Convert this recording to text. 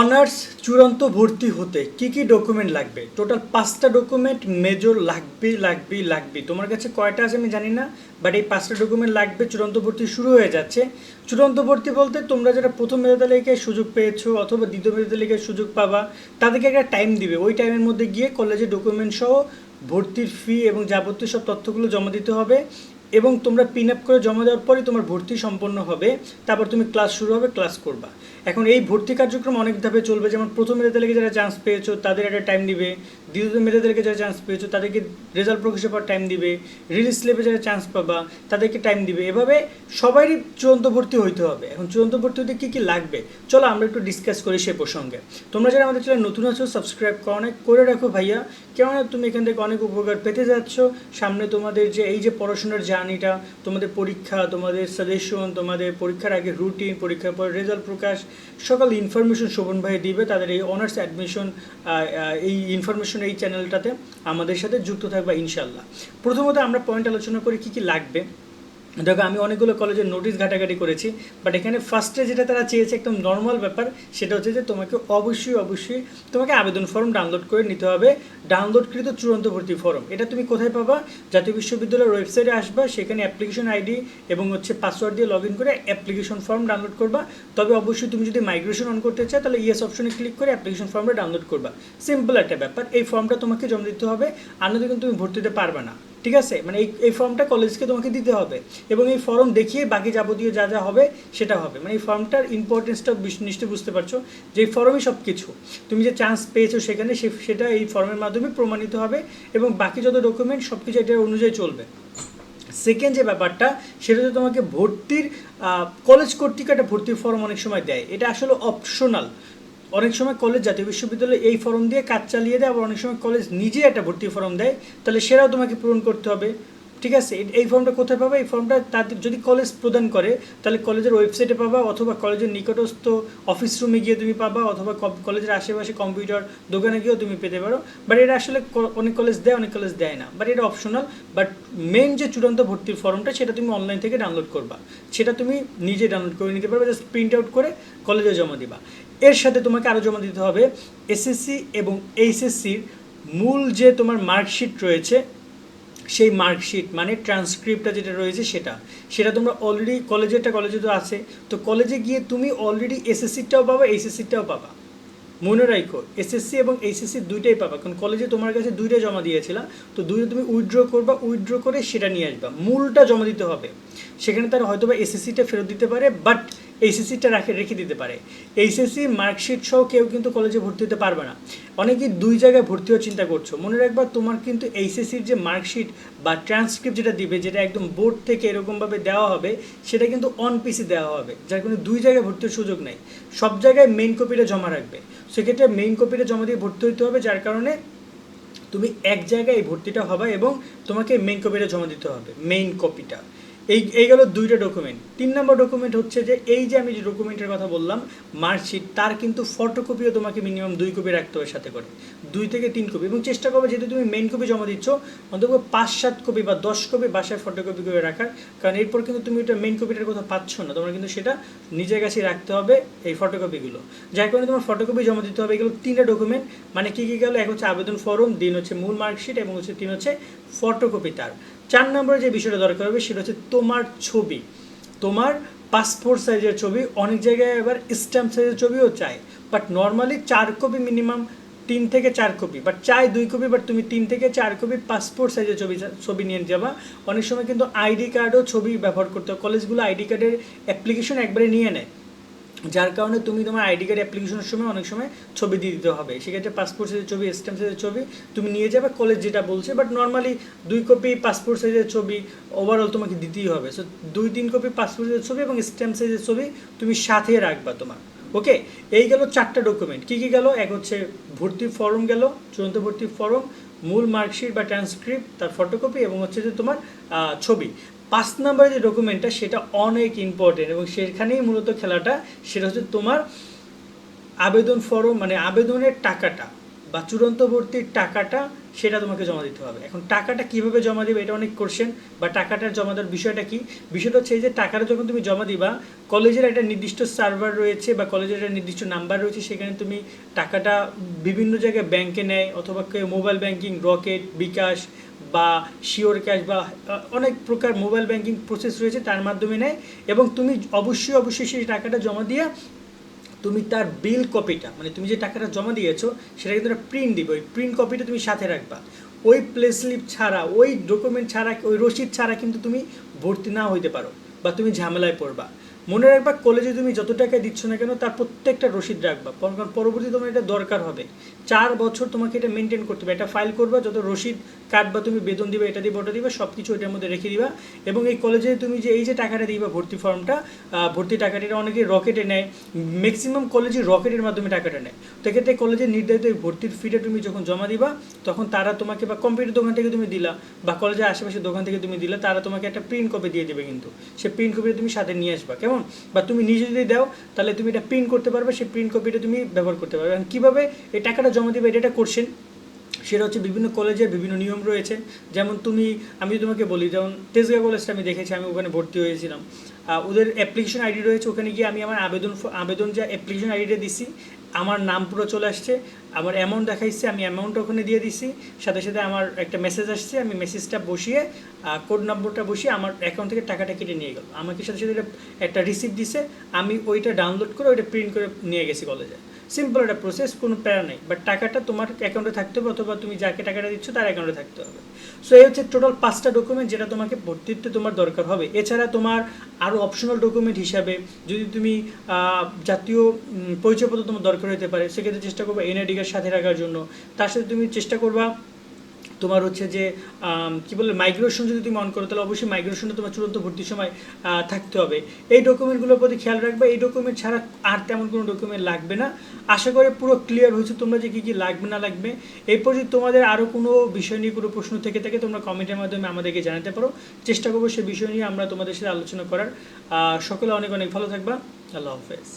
Honours চূড়ান্ত ভর্তি হতে কি কি ডকুমেন্ট লাগবে? টোটাল পাঁচটা ডকুমেন্ট মেজর লাগবেই লাগবেই লাগবে। তোমার কাছে কয়টা আছে আমি জানি না বাট এই পাঁচটা ডকুমেন্ট লাগবে, চূড়ান্ত ভর্তি শুরু হয়ে যাচ্ছে। চূড়ান্ত ভর্তি বলতে তোমরা যারা প্রথম মেধা তালিকায় সুযোগ পেয়েছ অথবা দ্বিতীয় মেধা তালিকায় সুযোগ পাবা, তাদেরকে একটা টাইম দিবে। ওই টাইমের মধ্যে গিয়ে কলেজে ডকুমেন্ট সহ ভর্তির ফি এবং যাবতীয় সব তথ্যগুলো জমা দিতে হবে। এবং তোমরা পিন আপ করে জমা দেওয়ার পরে তোমার ভর্তি সম্পন্ন হবে। তারপর তুমি ক্লাস শুরু হবে ক্লাস করবা। এখন এই ভর্তি কার্যক্রম অনেক ধাপে চলবে। যেমন প্রথম রেতে লেগে যারা চান্স পেয়েছ, তাদের একটা টাইম দিবে দ্বিতীয় তালিকা যারা চান্স পেয়েছ, তাদেরকে রেজাল্ট প্রকাশের পর টাইম দিবে রিলিজ স্লেপে যারা চান্স পাবা, তাদেরকে টাইম দিবে। এভাবে সবারই চূড়ান্ত ভর্তি হইতে হবে। এখন চূড়ান্ত ভর্তি হতে কী কী লাগবে? চলো আমরা একটু ডিসকাস করি সে প্রসঙ্গে। তোমরা যারা আমাদের চ্যানেল নতুন আছো সাবস্ক্রাইব করো অনেক, করে রাখো ভাইয়া। কেননা তুমি এখান থেকে অনেক উপকার পেতে যাচ্ছ। সামনে তোমাদের যে, এই যে পড়াশোনার জার্নিটা তোমাদের পরীক্ষা, তোমাদের সাজেশন তোমাদের পরীক্ষার আগে রুটিন পরীক্ষার পর রেজাল্ট প্রকাশ, সকল ইনফরমেশন শোভন ভাই দিবে। তাদের এই অনার্স অ্যাডমিশন এই ইনফরমেশন এই চ্যানেলটাতে আমাদের সাথে যুক্ত থাকবা ইনশাল্লাহ প্রথমত আমরা পয়েন্ট আলোচনা করি কি কি লাগবে? দেখো, আমি অনেকগুলো কলেজের নোটিশ ঘাটাঘাটি করেছি বাট এখানে ফার্স্টে যেটা তারা চেয়েছে একদম নর্মাল ব্যাপার, সেটা হচ্ছে যে তোমাকে অবশ্যই অবশ্যই তোমাকে আবেদন ফর্ম ডাউনলোড করে নিতে হবে ডাউনলোডকৃত চূড়ান্ত ভর্তি ফর্ম এটা তুমি কোথায় পাবা? জাতীয় বিশ্ববিদ্যালয়ের ওয়েবসাইটে আসবা, সেখানে অ্যাপ্লিকেশন আইডি এবং হচ্ছে পাসওয়ার্ড দিয়ে লগ ইন করে অ্যাপ্লিকেশন ফর্ম ডাউনলোড করবা। তবে অবশ্যই তুমি যদি মাইগ্রেশন অন করতে চাও, তাহলে ইয়েস অপশনে ক্লিক করে অ্যাপ্লিকেশন ফর্মটা ডাউনলোড করবা। সিম্পল একটা ব্যাপার, এই ফর্মটা তোমাকে জমা দিতে হবে নয়তো কিন্তু তুমি ভর্তি হতে পারবে না। ঠিক আছে? মানে এই এই ফর্মটা কলেজকে তোমাকে দিতে হবে এবং এই ফর্ম দেখিয়ে বাকি যাবতীয় যা যা হবে সেটা হবে। মানে এই ফর্মটার ইম্পর্টেন্সটা নিশ্চয়ই বুঝতে পারছ যে এই ফর্মই সব কিছু তুমি যে চান্স পেয়েছ সেখানে সেটা এই ফর্মের মাধ্যমে প্রমাণিত হবে এবং বাকি যত ডকুমেন্ট সব কিছু এটার অনুযায়ী চলবে। সেকেন্ড যে ব্যাপারটা, সেটা হচ্ছে তোমাকে ভর্তির কলেজ কর্তৃক একটা ভর্তির ফর্ম অনেক সময় দেয়। এটা আসলে অপশনাল অনেক সময় কলেজ জাতীয় বিশ্ববিদ্যালয় এই ফর্ম দিয়ে কাজ চালিয়ে দেয়, আবার অনেক সময় কলেজ নিজে একটা ভর্তি ফর্ম দেয়। তাহলে সেটাও তোমাকে পূরণ করতে হবে। ঠিক আছে? এই- ফর্মটা কোথায় পাবা? এই ফর্মটা তাদের যদি কলেজ প্রদান করে, তাহলে কলেজের ওয়েবসাইটে পাবা অথবা কলেজের নিকটস্থ অফিস রুমে গিয়ে তুমি পাবা, অথবা কলেজের আশেপাশে কম্পিউটার দোকানে গিয়েও তুমি পেতে পারো। বাট এটা আসলে অনেক কলেজ দেয়, অনেক কলেজ দেয় না। বাট এটা অপশনাল বাট মেন যে চূড়ান্ত ভর্তির ফর্মটা সেটা তুমি অনলাইন থেকে ডাউনলোড করবা। সেটা তুমি নিজে ডাউনলোড করে নিতে পারবে জাস্ট প্রিন্ট আউট করে কলেজে জমা দিবা। এর সাথে তোমাকে আরও জমা দিতে হবে এসএসসি এবং এইচএসসির মূল যে তোমার মার্কশিট রয়েছে, সেই মার্কশিট মানে ট্রান্সক্রিপ্টটা যেটা রয়েছে সেটা। সেটা তোমরা অলরেডি কলেজেরটা কলেজে তো আছে, তো কলেজে গিয়ে তুমি অলরেডি এসএসসিটাও পাবা এইচএসসিটাও পাবা। মনে রাখো এসএসসি এবং এইচএসসি দুইটাই পাবা, কারণ কলেজে তোমার কাছে দুইটা জমা দিয়েছিলা, তো দুইটা তুমি উইথড্র করবা উইথড্র করে সেটা নিয়ে আসবা। মূলটা জমা দিতে হবে। সেখানে তারা হয়তো বা এসএসসিটা ফেরত দিতে পারে বাট এইচএসসিটা রাখে, রেখে দিতে পারে। এইচএসসি মার্কশিট সহ কেউ কিন্তু কলেজে ভর্তি হতে পারবে না। অনেকেই দুই জায়গায় ভর্তি হওয়ার চিন্তা করছ। মনে রাখবা, তোমার কিন্তু এইচএসসির যে মার্কশিট বা ট্রান্সক্রিপ্ট যেটা দিবে, যেটা একদম বোর্ড থেকে এরকমভাবে দেওয়া হবে, সেটা কিন্তু অন পিসি দেওয়া হবে। যার কোনো দুই জায়গায় ভর্তির সুযোগ নেই। সব জায়গায় মেইন কপিটা জমা রাখবে। সেক্ষেত্রে মেইন কপিটা জমা দিয়ে ভর্তি হতে হবে, যার কারণে তুমি এক জায়গায় ভর্তিটা হবে এবং তোমাকে মেইন কপিটা জমা দিতে হবে। মেইন কপিটা এই এই গেল দুইটা ডকুমেন্ট তিন নম্বর ডকুমেন্ট হচ্ছে যে, এই যে আমি যে ডকুমেন্টের কথা বললাম মার্কশিট তার কিন্তু ফটোকপিও তোমাকে মিনিমাম দুই কপি রাখতে হবে সাথে করে। দুই থেকে তিন কপি এবং চেষ্টা করবে যেহেতু তুমি মেন কপি জমা দিচ্ছ, অন্তত পাঁচ সাত কপি বা দশ কপি বাসায় ফটোকপি করে রাখার। কারণ এরপর কিন্তু তুমি এটা মেইন কপিটার কথা পাচ্ছ না। তোমার কিন্তু সেটা নিজের কাছে রাখতে হবে এই ফটোকপিগুলো যার কারণে তোমার ফটোকপি জমা দিতে হবে। এগুলো তিনটা ডকুমেন্ট মানে কী কী গেলো? এক হচ্ছে আবেদন ফর্ম দিন হচ্ছে মূল মার্কশিট এবং হচ্ছে তিন হচ্ছে ফটোকপি তার। চার নম্বরে যে বিষয়টা দরকার হবে সেটা হচ্ছে তোমার ছবি। তোমার পাসপোর্ট সাইজের ছবি, অনেক জায়গায় এবার স্ট্যাম্প সাইজের ছবিও চাই। বাট নর্মালি চার কপি মিনিমাম তিন থেকে চার কপি বাট চাই দুই কপি বাট তুমি তিন থেকে চার কপি পাসপোর্ট সাইজের ছবি ছবি নিয়ে যাবা। অনেক সময় কিন্তু আইডি কার্ডও ছবি ব্যবহার করতে হয়। কলেজগুলো আইডি কার্ডের অ্যাপ্লিকেশন একবারে নিয়ে নেয়। যার কারণে তুমি তোমার আইডি কার্ড অ্যাপ্লিকেশনের সময় অনেক সময় ছবি দিয়ে দিতে হবে। সেক্ষেত্রে পাসপোর্ট সাইজের ছবি স্ট্যাম্প সাইজের ছবি তুমি নিয়ে যাবে কলেজ যেটা বলছে বাট নর্মালি দুই কপি পাসপোর্ট সাইজের ছবি ওভারঅল তোমাকে দিতেই হবে। সো দুই, তিন কপি পাসপোর্ট সাইজের ছবি এবং স্ট্যাম্প সাইজের ছবি তুমি সাথে রাখবা তোমার। ওকে এই গেল চারটা ডকুমেন্ট কী কী গেল? এক হচ্ছে ভর্তি ফর্ম গেল, চূড়ান্ত ভর্তি ফর্ম মূল মার্কশিট বা ট্রান্সক্রিপ্ট তার ফটোকপি এবং হচ্ছে যে তোমার ছবি। পাঁচ নম্বরে যে ডকুমেন্টটা সেটা অনেক ইম্পর্টেন্ট এবং সেখানেই মূলত খেলাটা, সেটা হচ্ছে তোমার আবেদন ফর্ম মানে আবেদনের টাকাটা বা চূড়ান্ত ভর্তির টাকাটা সেটা তোমাকে জমা দিতে হবে। এখন টাকাটা কীভাবে জমা দিবে এটা অনেক কোশ্চেন বা টাকাটা জমা দেওয়ার বিষয়টা কি? বিষয়টা হচ্ছে এই যে টাকাটা যখন তুমি জমা দিবা, কলেজের একটা নির্দিষ্ট সার্ভার রয়েছে বা কলেজের একটা নির্দিষ্ট নাম্বার রয়েছে, সেখানে তুমি টাকাটা বিভিন্ন জায়গায় ব্যাংকে নেয় অথবা কেউ মোবাইল ব্যাংকিং রকেট বিকাশ বা শিওর ক্যাশ বা অনেক প্রকার মোবাইল ব্যাংকিং প্রসেস রয়েছে তার মাধ্যমে নেয় এবং তুমি অবশ্যই অবশ্যই সেই টাকাটা জমা দিয়ে তুমি তার বিল কপিটা মানে তুমি যে টাকাটা জমা দিয়েছ সেটা কিন্তু প্রিন্ট দিবে। ওই প্রিন্ট কপিটা তুমি সাথে রাখবা। ওই প্লে স্লিপ ছাড়া, ওই ডকুমেন্ট ছাড়া, ওই রসিদ ছাড়া কিন্তু তুমি ভর্তি না হইতে পারো বা তুমি ঝামেলায় পড়বা। মনে রাখবা কলেজে তুমি যত টাকা দিচ্ছ না কেন, তার প্রত্যেকটা রসিদ রাখবা। কারণ পরবর্তী তোমার এটা দরকার হবে। চার বছর তোমাকে এটা মেনটেন করতে হবে। এটা ফাইল করবা, যত রসিদ কাটবা, তুমি বেতন দিবে, এটা দিবে, ওটা দিবে সব কিছু এটার মধ্যে রেখে দিবা। এবং এই কলেজে তুমি যে, এই যে টাকাটা দিবা ভর্তি ফর্মটা ভর্তি টাকাটা, এটা অনেকে রকেটে নেয়। ম্যাক্সিমাম কলেজে রকেটের মাধ্যমে টাকাটা নেয়। তো এক্ষেত্রে কলেজের নির্ধারিত এই ভর্তির ফিটা তুমি যখন জমা দিবা, তখন তারা তোমাকে বা কম্পিউটার দোকান থেকে তুমি দিলা, বা কলেজের আশেপাশে দোকান থেকে তুমি দিলা, তারা তোমাকে একটা প্রিন্ট কপি দিয়ে দেবে কিন্তু। সে প্রিন্ট কপিটা তুমি সাথে নিয়ে আসবা। কেমন? বা তুমি নিজে যদি দাও, তাহলে তুমি এটা প্রিন্ট করতে পারবে, সেই প্রিন্ট কপিটা তুমি ব্যবহার করতে পারবে। কীভাবে এই টাকাটা জমা দিবে, এটা করছেন সেটা হচ্ছে বিভিন্ন কলেজের বিভিন্ন নিয়ম রয়েছে। যেমন তুমি, আমি তোমাকে বলি, যেমন তেজগা কলেজটা আমি দেখেছি, আমি ওখানে ভর্তি হয়েছিলাম। ওদের অ্যাপ্লিকেশন আইডি রয়েছে, ওখানে গিয়ে আমি আমার আবেদন আবেদন যা অ্যাপ্লিকেশন আইডিটা দিছি আমার নাম পুরো চলে আসছে, আমার অ্যামাউন্ট দেখাইছে, আমি অ্যামাউন্ট ওখানে দিয়ে দিছি, সাথে সাথে আমার একটা মেসেজ আসছে, আমি মেসেজটা বসিয়ে কোড নম্বরটা বসিয়ে আমার অ্যাকাউন্ট থেকে টাকাটা কেটে নিয়ে গেল। আমাকে সাথে সাথে একটা রিসিপ্ট দিছে, আমি ওইটা ডাউনলোড করে ওইটা প্রিন্ট করে নিয়ে গেছি কলেজে সিম্পল একটা প্রসেস কোনো প্যারা নেই। বাট টাকাটা তোমার অ্যাকাউন্টে থাকতে হবে, অথবা তুমি যাকে টাকাটা দিচ্ছ তার অ্যাকাউন্টে থাকতে হবে। সো এই হচ্ছে টোটাল পাঁচটা ডকুমেন্ট যেটা তোমাকে ভর্তিতে তোমার দরকার হবে। এছাড়া তোমার আরও অপশনাল ডকুমেন্ট হিসাবে যদি তুমি জাতীয় পরিচয়পত্র তোমার দরকার হতে পারে, সেক্ষেত্রে চেষ্টা করব এনআইডি কার্ড সাথে রাখার জন্য। তার সাথে তুমি চেষ্টা করবা তোমার হচ্ছে যে কি বলে মাইগ্রেশন যদি তুমি অন করো, তাহলে অবশ্যই মাইগ্রেশনে তোমার চূড়ান্ত ভর্তির সময় থাকতে হবে। এই ডকুমেন্টগুলোর প্রতি খেয়াল রাখবে, এই ডকুমেন্ট ছাড়া আর তেমন কোনো ডকুমেন্ট লাগবে না। আশা করি পুরো ক্লিয়ার হয়েছে, তোমরা যে কী কী লাগবে, না লাগবে। এরপর যদি তোমাদের আরও কোনো বিষয় নিয়ে কোনো প্রশ্ন থেকে থাকে, তোমরা কমেন্টের মাধ্যমে আমাদেরকে জানাতে পারো। চেষ্টা করব সেই বিষয় নিয়ে আমরা তোমাদের সাথে আলোচনা করার। সকলে অনেক অনেক ভালো থাকবা। আল্লাহ হাফেজ।